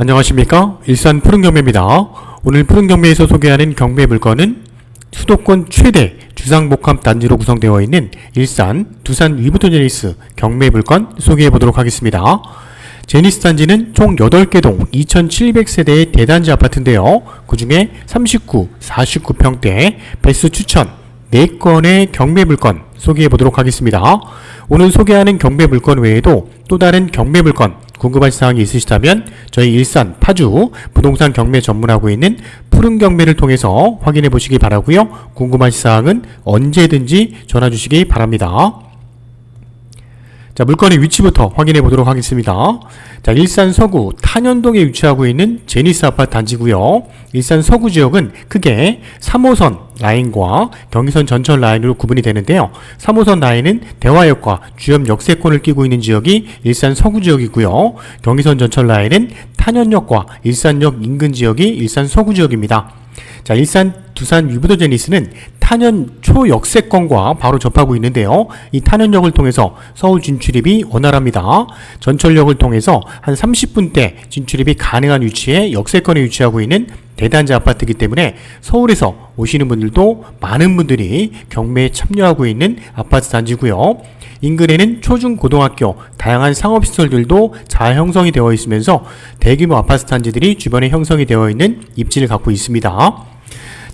안녕하십니까 일산 푸른경매입니다. 오늘 푸른경매에서 소개하는 경매 물건은 수도권 최대 주상복합 단지로 구성되어 있는 일산 두산 위브토제니스 경매 물건 소개해 보도록 하겠습니다. 제니스 단지는 총 8개 동 2,700세대의 대단지 아파트인데요. 그 중에 39, 49평대 배수 추천 4건의 경매 물건 소개해 보도록 하겠습니다. 오늘 소개하는 경매 물건 외에도 또 다른 경매 물건 궁금한 사항이 있으시다면 저희 일산 파주 부동산 경매 전문하고 있는 푸른 경매를 통해서 확인해 보시기 바라고요. 궁금한 사항은 언제든지 전화 주시기 바랍니다. 자, 물건의 위치부터 확인해 보도록 하겠습니다. 자, 일산 서구 탄현동에 위치하고 있는 제니스 아파트 단지고요. 일산 서구 지역은 크게 3호선 라인과 경의선 전철 라인으로 구분이 되는데요. 3호선 라인은 대화역과 주염 역세권을 끼고 있는 지역이 일산 서구 지역이고요. 경의선 전철 라인은 탄현역과 일산역 인근 지역이 일산 서구 지역입니다. 자, 일산 두산 위브더제니스는 탄현 초역세권과 바로 접하고 있는데요. 이 탄현역을 통해서 서울 진출입이 원활합니다. 전철역을 통해서 한 30분대 진출입이 가능한 위치에 역세권에 위치하고 있는 대단지 아파트이기 때문에 서울에서 오시는 분들도 많은 분들이 경매에 참여하고 있는 아파트 단지고요. 인근에는 초중 고등학교, 다양한 상업시설들도 잘 형성이 되어 있으면서 대규모 아파트 단지들이 주변에 형성이 되어 있는 입지를 갖고 있습니다.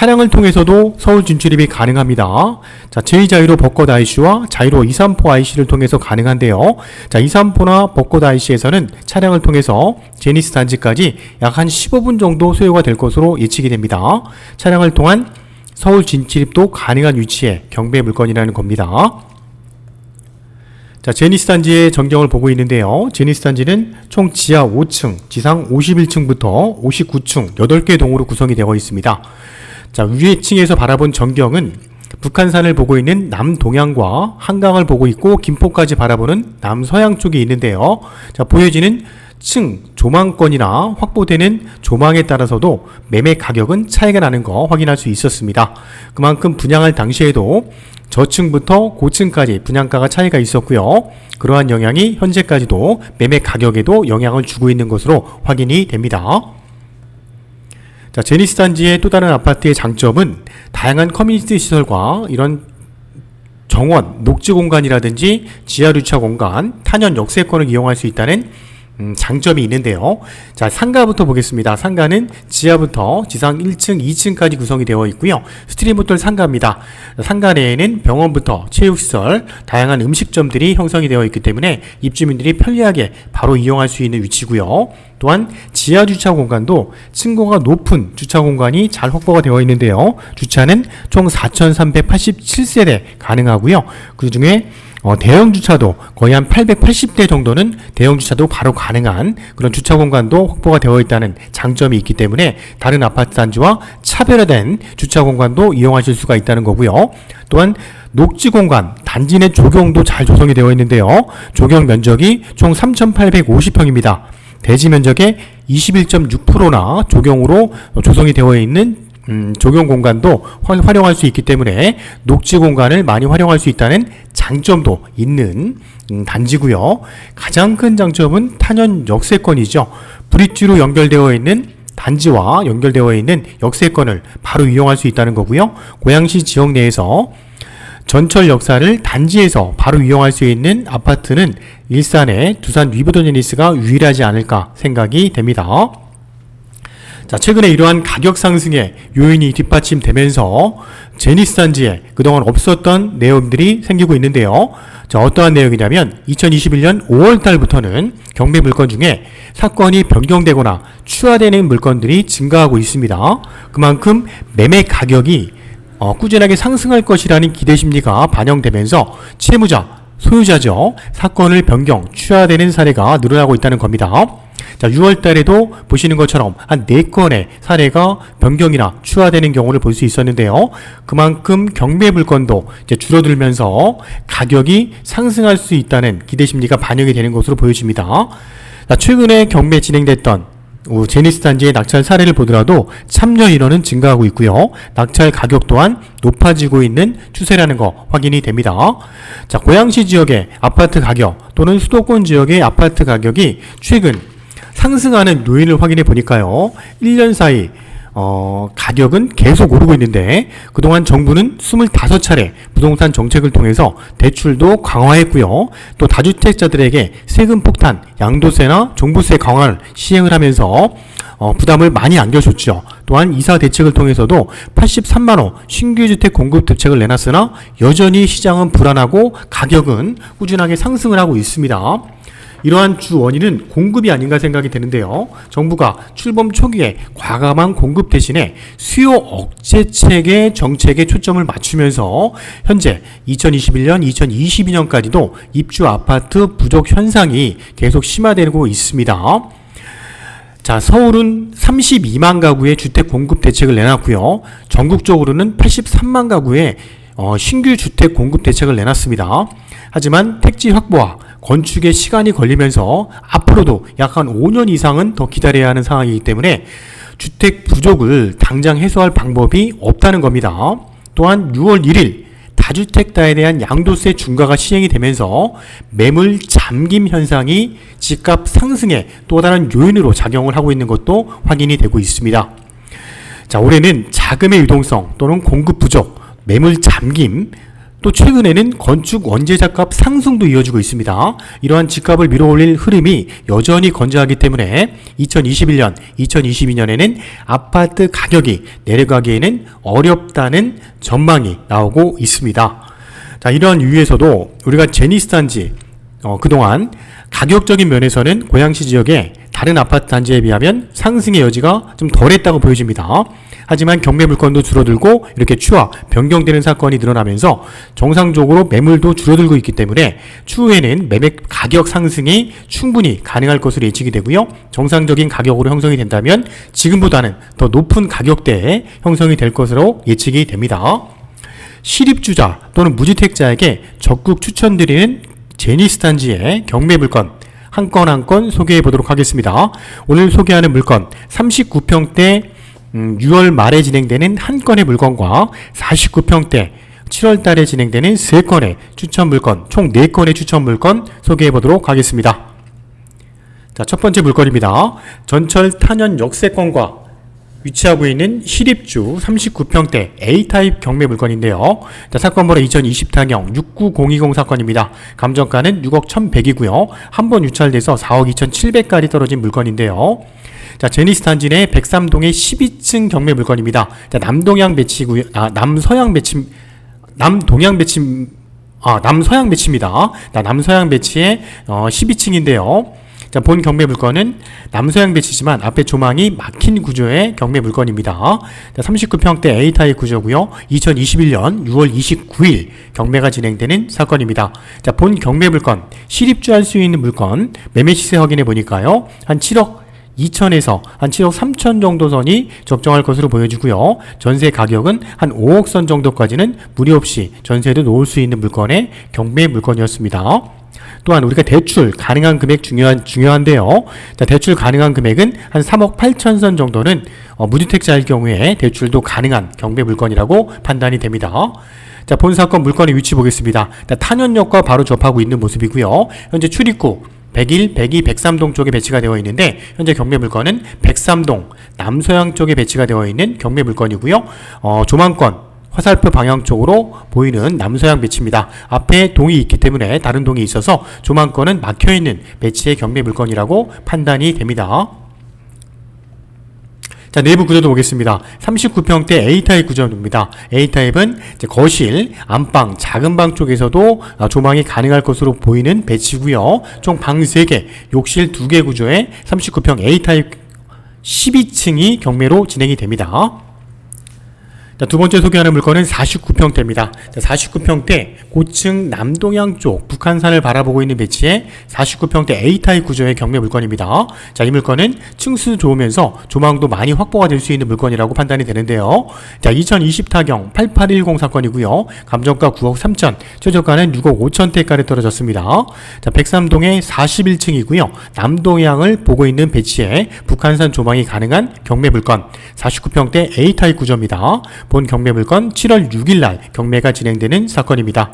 차량을 통해서도 서울 진출입이 가능합니다. 자, 제2자유로 벚꽃 IC와 자유로 234 IC를 통해서 가능한데요. 자, 234나 벚꽃 IC에서는 차량을 통해서 제니스 단지까지 약 한 15분 정도 소요가 될 것으로 예측이 됩니다. 차량을 통한 서울 진출입도 가능한 위치에 경배 물건이라는 겁니다. 자, 제니스 단지의 전경을 보고 있는데요. 제니스 단지는 총 지하 5층, 지상 51층부터 59층 8개 동으로 구성이 되어 있습니다. 자, 위에 층에서 바라본 전경은 북한산을 보고 있는 남동향과 한강을 보고 있고 김포까지 바라보는 남서양 쪽에 있는데요. 자, 보여지는 층 조망권이나 확보되는 조망에 따라서도 매매 가격은 차이가 나는 거 확인할 수 있었습니다. 그만큼 분양할 당시에도 저층부터 고층까지 분양가가 차이가 있었고요. 그러한 영향이 현재까지도 매매 가격에도 영향을 주고 있는 것으로 확인이 됩니다. 자, 제니스 단지의 또 다른 아파트의 장점은 다양한 커뮤니티 시설과 이런 정원, 녹지 공간이라든지 지하 주차 공간, 탄현 역세권을 이용할 수 있다는 음, 장점이 있는데요. 자, 상가부터 보겠습니다. 상가는 지하부터 지상 1층, 2층까지 구성이 되어 있고요. 스트리트모텔 상가입니다. 상가 내에는 병원부터 체육시설, 다양한 음식점들이 형성이 되어 있기 때문에 입주민들이 편리하게 바로 이용할 수 있는 위치고요. 또한 지하 주차 공간도 층고가 높은 주차 공간이 잘 확보가 되어 있는데요. 주차는 총 4,387세대 가능하고요. 그 중에 어, 대형 주차도 거의 한 880대 정도는 대형 주차도 바로 가능한 그런 주차 공간도 확보가 되어 있다는 장점이 있기 때문에 다른 아파트 단지와 차별화된 주차 공간도 이용하실 수가 있다는 거고요. 또한 녹지 공간, 단지 내 조경도 잘 조성이 되어 있는데요. 조경 면적이 총 3,850평입니다. 대지 면적의 21.6%나 조경으로 조성이 되어 있는 음, 조경 공간도 활- 활용할 수 있기 때문에 녹지 공간을 많이 활용할 수 있다는 장점도 있는 음, 단지고요. 가장 큰 장점은 탄현 역세권이죠. 브릿지로 연결되어 있는 단지와 연결되어 있는 역세권을 바로 이용할 수 있다는 거고요. 고양시 지역 내에서 전철 역사를 단지에서 바로 이용할 수 있는 아파트는 일산의 두산 위브더제니스가 유일하지 않을까 생각이 됩니다. 자, 최근에 이러한 가격 상승의 요인이 뒷받침되면서 제니스 단지에 그동안 없었던 내용들이 생기고 있는데요. 자, 어떠한 내용이냐면 2021년 5월 달부터는 경매 물건 중에 사건이 변경되거나 추가되는 물건들이 증가하고 있습니다. 그만큼 매매 가격이 어, 꾸준하게 상승할 것이라는 기대 심리가 반영되면서 채무자, 소유자죠. 사건을 변경, 취하되는 사례가 늘어나고 있다는 겁니다. 자, 6월 달에도 보시는 것처럼 한 4건의 사례가 변경이나 추하되는 경우를 볼 수 있었는데요. 그만큼 경매 물건도 이제 줄어들면서 가격이 상승할 수 있다는 기대 심리가 반영이 되는 것으로 보여집니다. 자, 최근에 경매 진행됐던 어, 제니스 단지의 낙찰 사례를 보더라도 참여 인원은 증가하고 있고요. 낙찰 가격 또한 높아지고 있는 추세라는 거 확인이 됩니다. 자, 고양시 지역의 아파트 가격 또는 수도권 지역의 아파트 가격이 최근 상승하는 요인을 확인해 보니까요. 1년 사이 어, 가격은 계속 오르고 있는데 그동안 정부는 25차례 부동산 정책을 통해서 대출도 강화했고요. 또 다주택자들에게 세금 폭탄, 양도세나 종부세 강화를 시행을 하면서 어, 부담을 많이 안겨줬죠. 또한 이사 대책을 통해서도 83만 호 신규 주택 공급 대책을 내놨으나 여전히 시장은 불안하고 가격은 꾸준하게 상승을 하고 있습니다. 이러한 주 원인은 공급이 아닌가 생각이 되는데요. 정부가 출범 초기에 과감한 공급 대신에 수요 억제책의 정책에 초점을 맞추면서 현재 2021년, 2022년까지도 입주 아파트 부족 현상이 계속 심화되고 있습니다. 자, 서울은 32만 가구의 주택 공급 대책을 내놨고요. 전국적으로는 83만 가구의 어, 신규 주택 공급 대책을 내놨습니다. 하지만 택지 확보와 건축에 시간이 걸리면서 앞으로도 약 한 5년 이상은 더 기다려야 하는 상황이기 때문에 주택 부족을 당장 해소할 방법이 없다는 겁니다. 또한 6월 1일 다주택자에 대한 양도세 중과가 시행이 되면서 매물 잠김 현상이 집값 상승에 또 다른 요인으로 작용을 하고 있는 것도 확인이 되고 있습니다. 자, 올해는 자금의 유동성 또는 공급 부족, 매물 잠김, 또 최근에는 건축 원재료값 상승도 이어지고 있습니다. 이러한 집값을 밀어올릴 흐름이 여전히 건재하기 때문에 2021년, 2022년에는 아파트 가격이 내려가기에는 어렵다는 전망이 나오고 있습니다. 자, 이러한 이유에서도 우리가 제니스 단지 어, 그동안 가격적인 면에서는 고양시 지역의 다른 아파트 단지에 비하면 상승의 여지가 좀 덜했다고 보여집니다. 하지만 경매 물건도 줄어들고 이렇게 추하 변경되는 사건이 늘어나면서 정상적으로 매물도 줄어들고 있기 때문에 추후에는 매매 가격 상승이 충분히 가능할 것으로 예측이 되고요. 정상적인 가격으로 형성이 된다면 지금보다는 더 높은 가격대에 형성이 될 것으로 예측이 됩니다. 실입주자 또는 무주택자에게 적극 추천드리는 제니스 단지의 경매 물건 한 건 한 건 소개해 보도록 하겠습니다. 오늘 소개하는 물건 39평대 음, 6월 말에 진행되는 한 건의 물건과 49평대 7월 달에 진행되는 3건의 추천 물건, 총 4건의 추천 물건 소개해 보도록 하겠습니다. 자, 첫 번째 물건입니다. 전철 탄현 역세권과 위치하고 있는 시립주 39평대 A타입 경매 물건인데요. 자, 사건 번호 2020타경 69020 사건입니다. 감정가는 6억 1100이고요. 한 번 유찰돼서 4억 2700까지 떨어진 물건인데요. 자, 제니스 내 103동의 12층 경매 물건입니다. 자, 남동향 배치고요. 아, 남서향 배치 남동향 배치 아, 남서향 배치입니다. 자, 남서향 배치의 어, 12층인데요. 자, 본 경매 물건은 남서향 배치지만 앞에 조망이 막힌 구조의 경매 물건입니다. 자, 39평대 A타입 구조고요. 2021년 6월 29일 경매가 진행되는 사건입니다. 자, 본 경매 물건 실입주할 수 있는 물건 매매 시세 확인해 보니까요. 한 7억 2천에서 한 7억 3천 정도 선이 적정할 것으로 보여지고요. 전세 가격은 한 5억 선 정도까지는 무리 없이 전세도 놓을 수 있는 물건의 경매 물건이었습니다. 또한 우리가 대출 가능한 금액 중요한 중요한데요. 자, 대출 가능한 금액은 한 3억 8천 선 정도는 어, 무주택자일 경우에 대출도 가능한 경매 물건이라고 판단이 됩니다. 자, 본 사건 물건의 위치 보겠습니다. 자, 탄현역과 바로 접하고 있는 모습이고요. 현재 출입구 101, 102, 103동 쪽에 배치가 되어 있는데 현재 경매 물건은 103동 남서향 쪽에 배치가 되어 있는 경매 물건이고요. 어, 조망권 화살표 방향 쪽으로 보이는 남서향 배치입니다. 앞에 동이 있기 때문에 다른 동이 있어서 조망권은 막혀 있는 배치의 경매 물건이라고 판단이 됩니다. 자, 내부 구조도 보겠습니다. 39평대 A타입 구조입니다. A타입은 거실, 안방, 작은 방 쪽에서도 어, 조망이 가능할 것으로 보이는 배치고요. 총 방 3개, 욕실 2개 구조의 39평 A타입 12층이 경매로 진행이 됩니다. 자, 두 번째 소개하는 물건은 49평대입니다. 자, 49평대 고층 남동향 쪽 북한산을 바라보고 있는 배치의 49평대 A타입 구조의 경매 물건입니다. 자, 이 물건은 층수 좋으면서 조망도 많이 확보가 될 수 있는 물건이라고 판단이 되는데요. 자, 2020타경 8810 사건이고요. 감정가 9억 3천, 최저가는 6억 5천대까지 떨어졌습니다. 자, 103동의 41층이고요. 남동향을 보고 있는 배치에 북한산 조망이 가능한 경매 물건 49평대 A타입 구조입니다. 본 경매 물건 7월 6일 날 경매가 진행되는 사건입니다.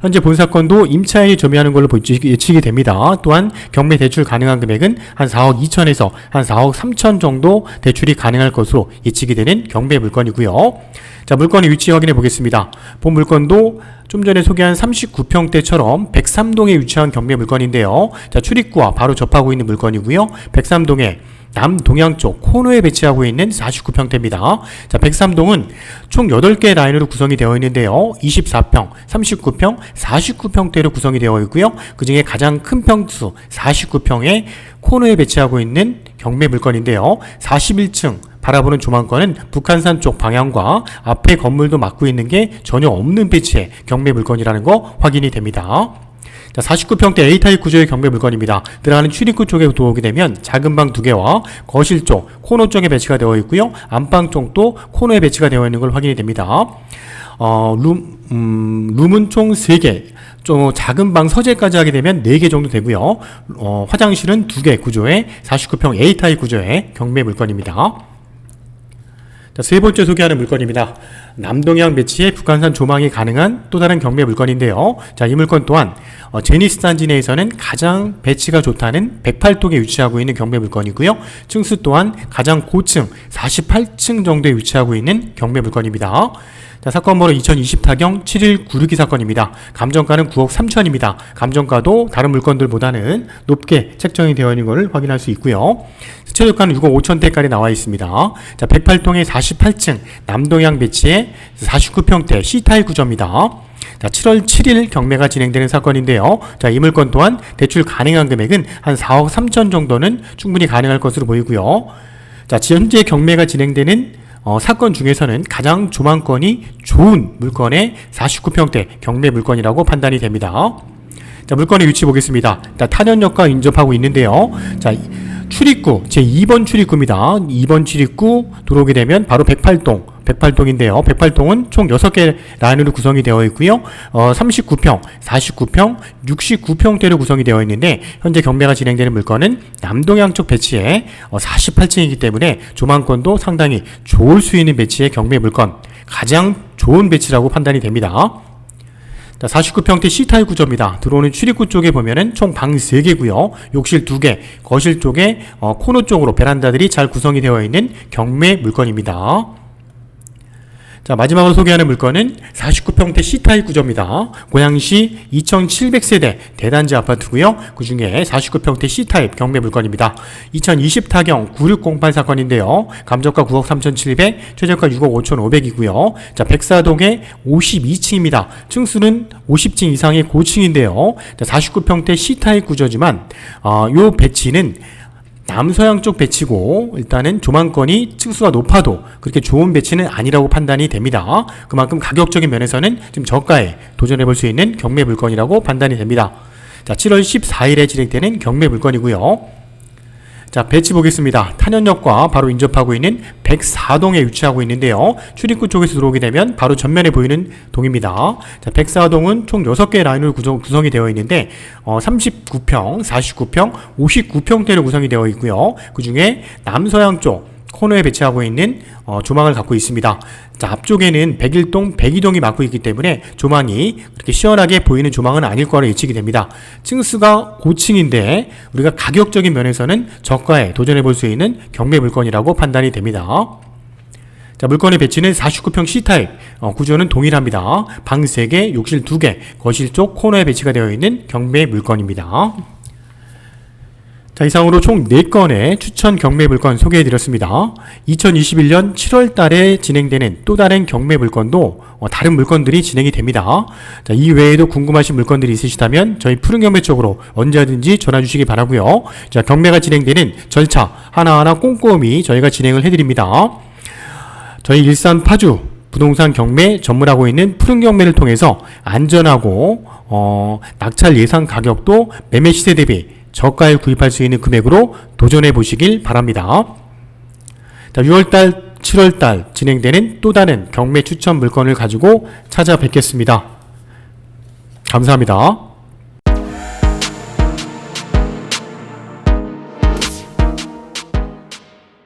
현재 본 사건도 임차인이 점유하는 걸로 보- 예측이 됩니다. 또한 경매 대출 가능한 금액은 한 4억 2천에서 한 4억 3천 정도 대출이 가능할 것으로 예측이 되는 경매 물건이고요. 자, 물건의 위치 확인해 보겠습니다. 본 물건도 좀 전에 소개한 39평대처럼 103동에 위치한 경매 물건인데요. 자, 출입구와 바로 접하고 있는 물건이고요. 103동에 남동향 쪽 코너에 배치하고 있는 49평대입니다. 자, 103동은 총 8개 라인으로 구성이 되어 있는데요. 24평, 39평, 49평대로 구성이 되어 있고요. 그 중에 가장 큰 평수 49평에 코너에 배치하고 있는 경매 물건인데요. 41층 바라보는 조망권은 북한산 쪽 방향과 앞에 건물도 막고 있는 게 전혀 없는 배치의 경매 물건이라는 거 확인이 됩니다. 자, 49평대 A타입 구조의 경매 물건입니다. 들어가는 출입구 쪽에 들어오게 되면 작은 방 두 개와 거실 쪽, 코너 쪽에 배치가 되어 있고요. 안방 쪽도 코너에 배치가 되어 있는 걸 확인이 됩니다. 어, 룸, 음, 룸은 총 3개. 좀 작은 방 서재까지 하게 되면 4개 정도 되고요. 어, 화장실은 2개 구조의 49평 A타입 구조의 경매 물건입니다. 자, 세 번째 소개하는 물건입니다. 남동향 배치에 북한산 조망이 가능한 또 다른 경매 물건인데요. 자, 이 물건 또한 어, 제니스 단지 내에서는 가장 배치가 좋다는 108동에 위치하고 있는 경매 물건이고요. 층수 또한 가장 고층 48층 정도에 위치하고 있는 경매 물건입니다. 자, 사건 번호 2020 타경 7196기 사건입니다. 감정가는 9억 3천입니다. 감정가도 다른 물건들보다는 높게 책정이 되어 있는 것을 확인할 수 있고요. 수채료가는 6억 5천대까지 나와 있습니다. 자, 108동의 48층 남동향 배치의 49평대 C타입 구조입니다. 자, 7월 7일 경매가 진행되는 사건인데요. 자, 이 물건 또한 대출 가능한 금액은 한 4억 3천 정도는 충분히 가능할 것으로 보이고요. 자, 현재 경매가 진행되는 어, 사건 중에서는 가장 조망권이 좋은 물건의 49평대 경매 물건이라고 판단이 됩니다. 자, 물건의 위치 보겠습니다. 자, 탄현역과 인접하고 있는데요. 자, 이- 출입구, 제 2번 출입구입니다. 2번 출입구 들어오게 되면 바로 108동, 108동인데요. 108동은 총 6개 라인으로 구성이 되어 있고요. 어, 39평, 49평, 69평대로 구성이 되어 있는데 현재 경매가 진행되는 물건은 남동향 쪽 배치에 어, 48층이기 때문에 조망권도 상당히 좋을 수 있는 배치의 경매 물건 가장 좋은 배치라고 판단이 됩니다. 자, 49평대 C타입 구조입니다. 들어오는 출입구 쪽에 보면은 총 방 3개고요. 욕실 2개, 거실 쪽에 어, 코너 쪽으로 베란다들이 잘 구성이 되어 있는 경매 물건입니다. 자, 마지막으로 소개하는 물건은 49평대 C타입 구조입니다. 고양시 2700세대 대단지 아파트고요. 그 중에 49평대 C타입 경매 물건입니다. 2020 타경 9608 사건인데요. 감정가 9억 3700, 최저가 6억 5500이고요. 자, 백사동에 52층입니다. 층수는 50층 이상의 고층인데요. 자, 49평대 C타입 구조지만 어, 요 배치는 남서양 쪽 배치고 일단은 조망권이 층수가 높아도 그렇게 좋은 배치는 아니라고 판단이 됩니다. 그만큼 가격적인 면에서는 좀 저가에 도전해 볼 수 있는 경매 물건이라고 판단이 됩니다. 자, 7월 14일에 진행되는 경매 물건이고요. 자, 배치 보겠습니다. 탄현역과 바로 인접하고 있는 104동에 위치하고 있는데요. 출입구 쪽에서 들어오게 되면 바로 전면에 보이는 동입니다. 자, 104동은 총 6개 라인으로 구성, 구성이 되어 있는데, 어, 39평, 49평, 59평대로 구성이 되어 있고요. 그 중에 남서양 쪽, 코너에 배치하고 있는 어, 조망을 갖고 있습니다. 자, 앞쪽에는 101동, 102동이 막고 있기 때문에 조망이 그렇게 시원하게 보이는 조망은 아닐 거라 예측이 됩니다. 층수가 고층인데 우리가 가격적인 면에서는 저가에 도전해 볼 수 있는 경매 물건이라고 판단이 됩니다. 자, 물건의 배치는 49평 C타입, 어, 구조는 동일합니다. 방 3개, 욕실 2개, 거실 쪽 코너에 배치가 되어 있는 경매 물건입니다. 자, 이상으로 총 4건의 추천 경매 물건 소개해 드렸습니다. 2021년 7월 달에 진행되는 또 다른 경매 물건도 어, 다른 물건들이 진행이 됩니다. 자, 이 외에도 궁금하신 물건들이 있으시다면 저희 푸른 경매 쪽으로 언제든지 전화 주시기 바라고요. 자, 경매가 진행되는 절차 하나하나 꼼꼼히 저희가 진행을 해 드립니다. 저희 일산 파주 부동산 경매 전문하고 있는 푸른 경매를 통해서 안전하고 어, 낙찰 예상 가격도 매매 시세 대비 저가에 구입할 수 있는 금액으로 도전해 보시길 바랍니다. 자, 6월달, 7월달 진행되는 또 다른 경매 추천 물건을 가지고 찾아뵙겠습니다. 감사합니다.